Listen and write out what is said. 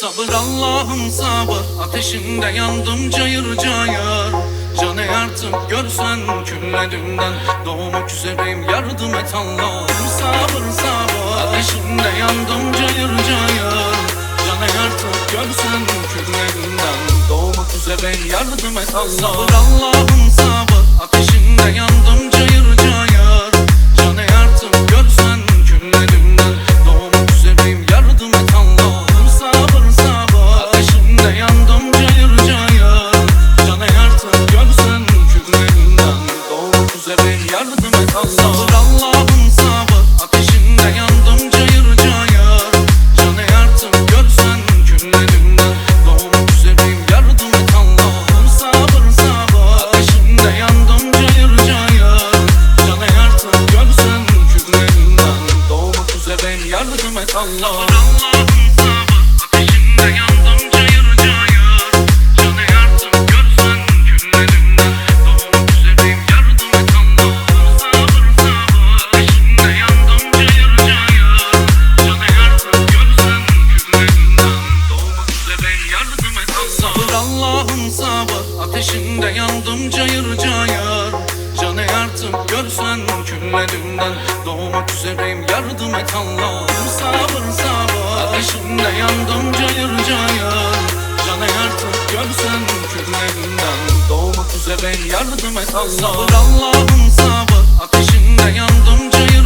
Sabır Allah'ım sabır. Ateşinde yandım cayır cayır. Canı artık görsen külledimden Doğmak üzereyim yardım et Allah'ım. Sabır sabır. Ateşinde yandım cayır cayır. Canı artık görsen külledimden Doğmak üzereyim yardım et Allah'ım. Sabır Allah'ım sabır. Ateşinde yandım cayır üzereyim yardım et Allah'ım sabır Ateşinde yandım cayır cayır Canı artık görsen külledimden Doğmak üzereyim yardım et Allah'ım sabır sabır Ateşinde yandım cayır cayır Canı artık görsen külledimden Doğmak üzereyim yardım et Allah'ım Sabır sabır Ateşinde yandım cayır cayır Artık görsen külledimden Doğmak üzereyim yardım et Allah'ım. Sabır sabır. Ateşinde yandım cayır cayır. Canı artık görsen külledimden Doğmak üzereyim yardım et Allah'ım. Sabır Allah'ım sabır. Ateşinde yandım cayır